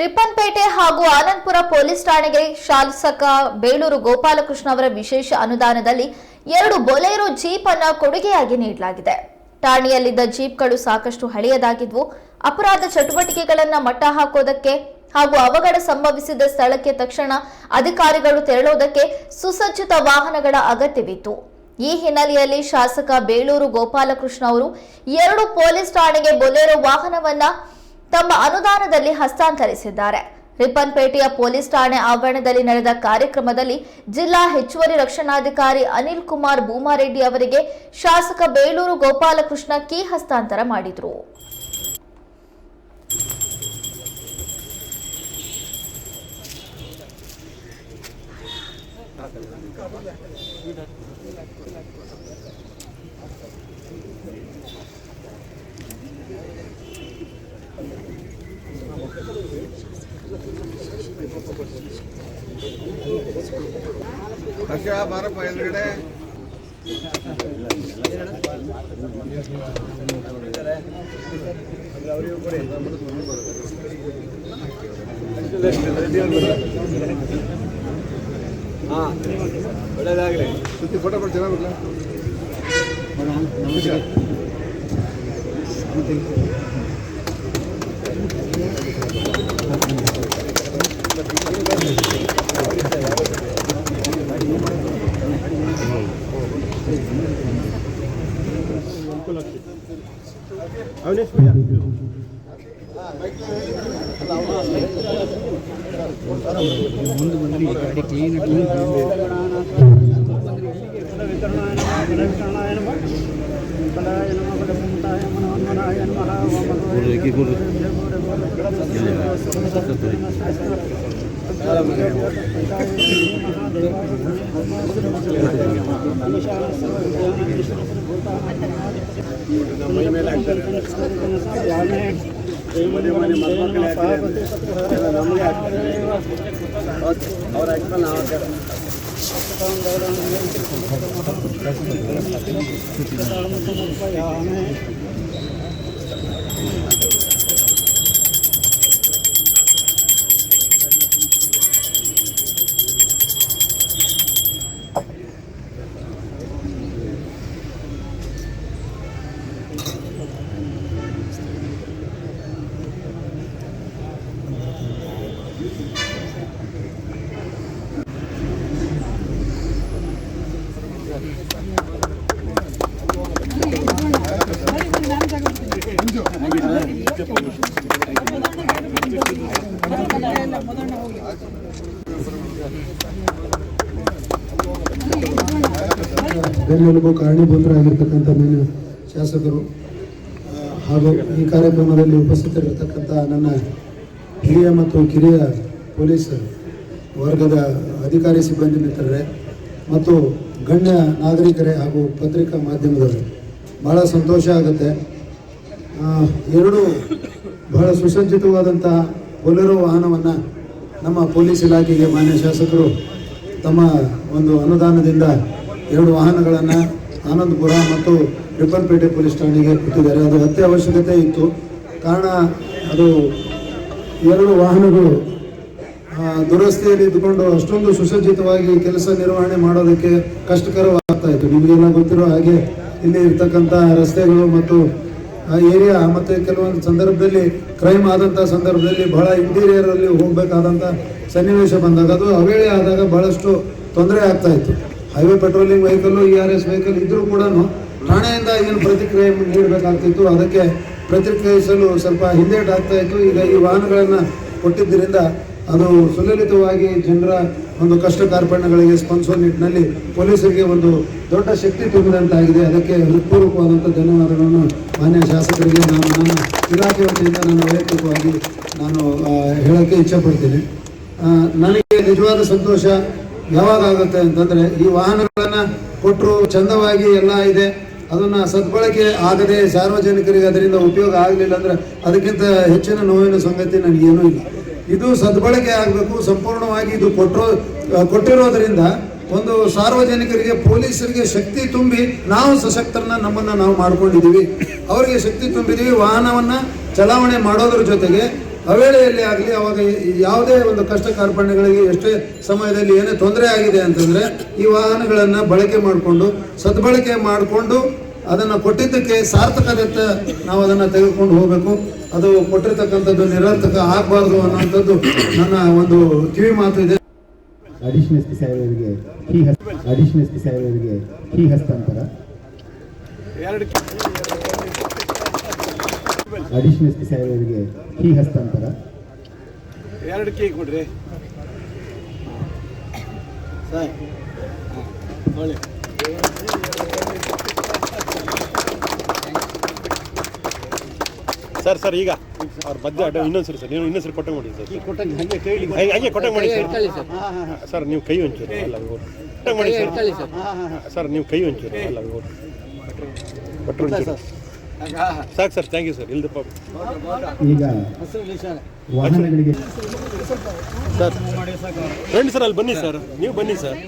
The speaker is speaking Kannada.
ರಿಪ್ಪನ್ಪೇಟೆ ಹಾಗೂ ಆನಂದಪುರ ಪೊಲೀಸ್ ಠಾಣೆಗೆ ಶಾಸಕ ಬೇಳೂರು ಗೋಪಾಲಕೃಷ್ಣ ಅವರ ವಿಶೇಷ ಅನುದಾನದಲ್ಲಿ ಎರಡು ಬೊಲೆರೋ ಜೀಪ್ ಅನ್ನ ಕೊಡುಗೆಯಾಗಿ ನೀಡಲಾಗಿದೆ. ಠಾಣೆಯಲ್ಲಿದ್ದ ಜೀಪ್ಗಳು ಸಾಕಷ್ಟು ಹಳೆಯದಾಗಿದ್ವು. ಅಪರಾಧ ಚಟುವಟಿಕೆಗಳನ್ನ ಮಟ್ಟ ಹಾಕೋದಕ್ಕೆ ಹಾಗೂ ಅವಘಡ ಸಂಭವಿಸಿದ ಸ್ಥಳಕ್ಕೆ ತಕ್ಷಣ ಅಧಿಕಾರಿಗಳು ತೆರಳೋದಕ್ಕೆ ಸುಸಜ್ಜಿತ ವಾಹನಗಳ ಅಗತ್ಯವಿತ್ತು. ಈ ಹಿನ್ನೆಲೆಯಲ್ಲಿ ಶಾಸಕ ಬೇಳೂರು ಗೋಪಾಲಕೃಷ್ಣ ಅವರು ಎರಡು ಪೊಲೀಸ್ ಠಾಣೆಗೆ ಬೊಲೆರೋ ವಾಹನವನ್ನ ತಮ್ಮ ಅನುದಾನದಲ್ಲಿ ಹಸ್ತಾಂತರಿಸಿದ್ದಾರೆ. ರಿಪ್ಪನ್ಪೇಟೆಯ ಪೊಲೀಸ್ ಠಾಣೆ ಆವರಣದಲ್ಲಿ ನಡೆದ ಕಾರ್ಯಕ್ರಮದಲ್ಲಿ ಜಿಲ್ಲಾ ಹೆಚ್ಚುವರಿ ರಕ್ಷಣಾಧಿಕಾರಿ ಅನಿಲ್ ಕುಮಾರ್ ಭೂಮಾರೆಡ್ಡಿ ಅವರಿಗೆ ಶಾಸಕ ಬೇಲೂರು ಗೋಪಾಲಕೃಷ್ಣ ಕೀ ಹಸ್ತಾಂತರ ಮಾಡಿದರು. ಹರ್ಷ ಬಾರಪ್ಪ ಎದುರುಗಡೆ. ಹಾ ಒಳ್ಳೇದಾಗಲಿ. ಸುತ್ತಿ ಫೋಟೋ ಕೊಟ್ಟು ಚೆನ್ನಾಗಿಲ್ಲ अविनाश भैया ముందు బండి ಮನೆ ಮನೆ ಮಕ್ಕಳು ಹಾಕ್ತಾರೆ ನಮಗೆ ಹಾಕ್ತಾರೆ ಅವ್ರು ಹಾಕ್ತಾರೆ ನಾವು ಹಾಕ್ತಾರೆ ಬೆನ್ನೆಲುಬು ಕಾರಣೀಭೂತರಾಗಿರ್ತಕ್ಕಂಥ ನನ್ನ ಶಾಸಕರು ಹಾಗೂ ಈ ಕಾರ್ಯಕ್ರಮದಲ್ಲಿ ಉಪಸ್ಥಿತರಿರ್ತಕ್ಕಂಥ ನನ್ನ ಹಿರಿಯ ಮತ್ತು ಕಿರಿಯ ಪೊಲೀಸ್ ವರ್ಗದ ಅಧಿಕಾರಿ ಸಿಬ್ಬಂದಿ ಮಿತ್ರರೇ, ಮತ್ತು ಗಣ್ಯ ನಾಗರಿಕರೇ ಹಾಗೂ ಪತ್ರಿಕಾ ಮಾಧ್ಯಮದವರು, ಬಹಳ ಸಂತೋಷ ಆಗುತ್ತೆ. ಎರಡು ಬಹಳ ಸುಸಜ್ಜಿತವಾದಂತಹ ಬೊಲೆರೋ ವಾಹನವನ್ನು ನಮ್ಮ ಪೊಲೀಸ್ ಇಲಾಖೆಗೆ ಮಾನ್ಯ ಶಾಸಕರು ತಮ್ಮ ಒಂದು ಅನುದಾನದಿಂದ ಎರಡು ವಾಹನಗಳನ್ನು ಆನಂದಪುರ ಮತ್ತು ರಿಪ್ಪನ್ಪೇಟೆ ಪೊಲೀಸ್ ಠಾಣೆಗೆ ಕೊಟ್ಟಿದ್ದಾರೆ. ಅದು ಅತ್ಯವಶ್ಯಕತೆ ಇತ್ತು. ಕಾರಣ ಅದು ಎರಡು ವಾಹನಗಳು ದುರಸ್ತಿಯಲ್ಲಿ ಇದ್ದುಕೊಂಡು ಅಷ್ಟೊಂದು ಸುಸಜ್ಜಿತವಾಗಿ ಕೆಲಸ ನಿರ್ವಹಣೆ ಮಾಡೋದಕ್ಕೆ ಕಷ್ಟಕರವಾಗ್ತಾ ಇತ್ತು. ನಿಮಗೆಲ್ಲ ಗೊತ್ತಿರೋ ಹಾಗೆ ಇಲ್ಲಿ ಇರ್ತಕ್ಕಂಥ ರಸ್ತೆಗಳು ಮತ್ತು ಏರಿಯಾ ಮತ್ತು ಕೆಲವೊಂದು ಸಂದರ್ಭದಲ್ಲಿ ಕ್ರೈಮ್ ಆದಂಥ ಸಂದರ್ಭದಲ್ಲಿ ಬಹಳ ಇಂಟೀರಿಯರಲ್ಲಿ ಹೋಗಬೇಕಾದಂಥ ಸನ್ನಿವೇಶ ಬಂದಾಗ ಅದು ಅವೇಳೆ ಆದಾಗ ಬಹಳಷ್ಟು ತೊಂದರೆ ಆಗ್ತಾ ಇತ್ತು. Highway patrolling vehicle E R S vehicle ಇದ್ರೂ ಕೂಡ ಠಾಣೆಯಿಂದ ಏನು ಪ್ರತಿಕ್ರಿಯೆ ನೀಡಬೇಕಾಗ್ತಿತ್ತು. ಅದಕ್ಕೆ ಪ್ರತಿಕ್ರಿಯಿಸಲು ಸ್ವಲ್ಪ ಹಿಂದೇಟಾಗ್ತಾ ಇತ್ತು. ಈಗ ಈ ವಾಹನಗಳನ್ನು ಕೊಟ್ಟಿದ್ದರಿಂದ ಅದು ಸುಲಲಿತವಾಗಿ ಜನರ ಒಂದು ಕಷ್ಟ ಕಾರ್ಪಣ್ಯಗಳಿಗೆ ಸ್ಪಂದಿಸುವ ನಿಟ್ಟಿನಲ್ಲಿ ಪೊಲೀಸರಿಗೆ ಒಂದು ದೊಡ್ಡ ಶಕ್ತಿ ತುಂಬಿದಂತಾಗಿದೆ. ಅದಕ್ಕೆ ಹೃತ್ಪೂರ್ವಕವಾದಂಥ ಧನ್ಯವಾದಗಳನ್ನು ಮಾನ್ಯ ಶಾಸಕರಿಗೆ ನಾನು ನನ್ನ ಇಲಾಖೆ ವತಿಯಿಂದ ನನ್ನ ವೈಯಕ್ತಿಕವಾಗಿ ನಾನು ಹೇಳೋಕ್ಕೆ ಇಚ್ಛಪಡ್ತೀನಿ. ನನಗೆ ನಿಜವಾದ ಸಂತೋಷ ಯಾವಾಗ ಆಗುತ್ತೆ ಅಂತಂದ್ರೆ ಈ ವಾಹನಗಳನ್ನು ಕೊಟ್ಟರು ಚಂದವಾಗಿ ಎಲ್ಲ ಇದೆ. ಅದನ್ನು ಸದ್ಬಳಕೆ ಆಗದೆ ಸಾರ್ವಜನಿಕರಿಗೆ ಅದರಿಂದ ಉಪಯೋಗ ಆಗಲಿಲ್ಲ ಅಂದರೆ ಅದಕ್ಕಿಂತ ಹೆಚ್ಚಿನ ನೋವಿನ ಸಂಗತಿ ನನಗೇನೂ ಇಲ್ಲ. ಇದು ಸದ್ಬಳಕೆ ಆಗಬೇಕು, ಸಂಪೂರ್ಣವಾಗಿ ಇದು ಕೊಟ್ಟರು ಕೊಟ್ಟಿರೋದರಿಂದ ಒಂದು ಸಾರ್ವಜನಿಕರಿಗೆ, ಪೊಲೀಸರಿಗೆ ಶಕ್ತಿ ತುಂಬಿ ನಾವು ಸಶಕ್ತರನ್ನ ನಮ್ಮನ್ನ ನಾವು ಮಾಡ್ಕೊಂಡಿದ್ದೀವಿ ಅವರಿಗೆ ಶಕ್ತಿ ತುಂಬಿದೀವಿ, ವಾಹನವನ್ನ ಚಲಾವಣೆ ಮಾಡೋದ್ರ ಜೊತೆಗೆ ಅವೇಳೆಯಲ್ಲಿ ಆಗಲಿ, ಅವಾಗ ಯಾವುದೇ ಒಂದು ಕಷ್ಟ ಕಾರ್ಪಣ್ಯಗಳಿಗೆ ಎಷ್ಟೇ ಸಮಯದಲ್ಲಿ ಏನೇ ತೊಂದರೆ ಆಗಿದೆ ಅಂತಂದ್ರೆ ಈ ವಾಹನಗಳನ್ನು ಬಳಕೆ ಮಾಡಿಕೊಂಡು, ಸದ್ಬಳಕೆ ಮಾಡಿಕೊಂಡು ಅದನ್ನ ಕೊಟ್ಟಿದ್ದಕ್ಕೆ ಸಾರ್ಥಕದಂತ ನಾವು ಅದನ್ನು ತೆಗೆದುಕೊಂಡು ಹೋಗಬೇಕು. ಅದು ಕೊಟ್ಟಿರ್ತಕ್ಕಂಥದ್ದು ನಿರರ್ಥಕ ಆಗಬಾರ್ದು ಅನ್ನೋಂಥದ್ದು ನನ್ನ ಒಂದು ಕಿವಿ ಮಾತು ಇದೆ. ಅಡಿಷನಲ್ ಎಸ್ ಪಿ ಸಾಹೇಬರಿಗೆ ಈ ಹಸ್ ಅಡಿಷನಲ್ ಎಸ್ ಪಿ ಸಾಹೇಬರಿಗೆ ಈ ಹಸ್ತಾಂತರ. ಎರಡು ಅಡಿಷನಲ್ ಎಸ್ ಪಿ ಸಾಹೇಬರಿಗೆ ಈ ಹಸ್ತಾಂತರ. ಎರಡು ಕೀ ಕೊಡ್ರಿ. ಸರ್ ಸರ್ ಸರ್ ಈಗ. ಅವ್ರ ಮಧ್ಯ ಅಡ್ಡ ಇನ್ನೊಂದ್ಸರಿ ಸರ್ ನೀವು ಇನ್ನೊಂದ್ಸರಿ ಕೊಟ್ಟೆ ಮಾಡಿ ಸರ್. ಹಂಗೆ ಕೊಟ್ಟಂಗೆ ಹಾಗೆ ಕೇಳಿ ಹಾಗೆ ಹಾಗೆ ಕೊಟ್ಟೆ ಮಾಡಿ ಸರ್. ಸರ್. ಹಾಂ ಹಾಂ ಸರ್ ನೀವು ಕೈ ಒಂಚೂರು ಅಲ್ಲ. ಕೊಟ್ಟೆ ಮಾಡಿ ಸರ್. ಸರ್. ಹಾಂ ಹಾಂ ಸರ್ ನೀವು ಕೈ ಒಂಚೂರು ಅಲ್ಲ. ಕೊಟ್ಟರು ಸಾಕು ಸರ್ ಥ್ಯಾಂಕ್ ಯು ಸರ್. ಇಲ್ದಪ್ಪ ಸರ್ ರೆಂಡ್ ಸರ್ ಅಲ್ಲಿ ಬನ್ನಿ ಸರ್. ನೀವು ಬನ್ನಿ ಸರ್.